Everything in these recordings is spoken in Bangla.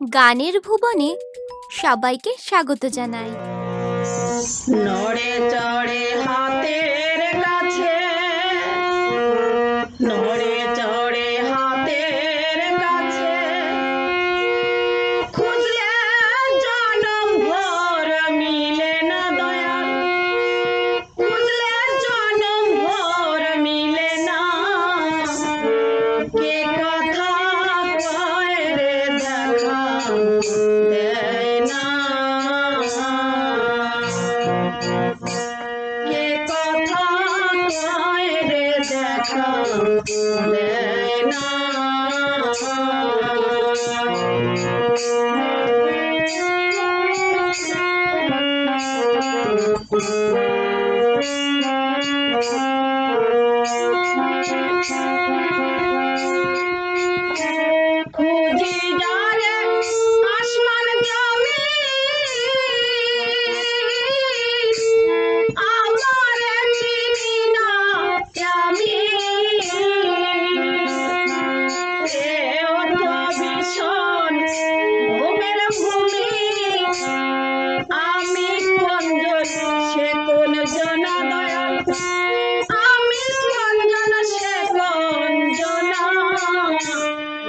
গানের ভুবনে সবাইকে স্বাগত জানাই। Thank you.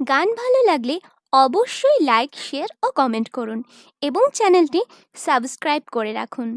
গান ভালো লাগলে অবশ্যই লাইক শেয়ার ও কমেন্ট করুন এবং চ্যানেলটি সাবস্ক্রাইব করে রাখুন।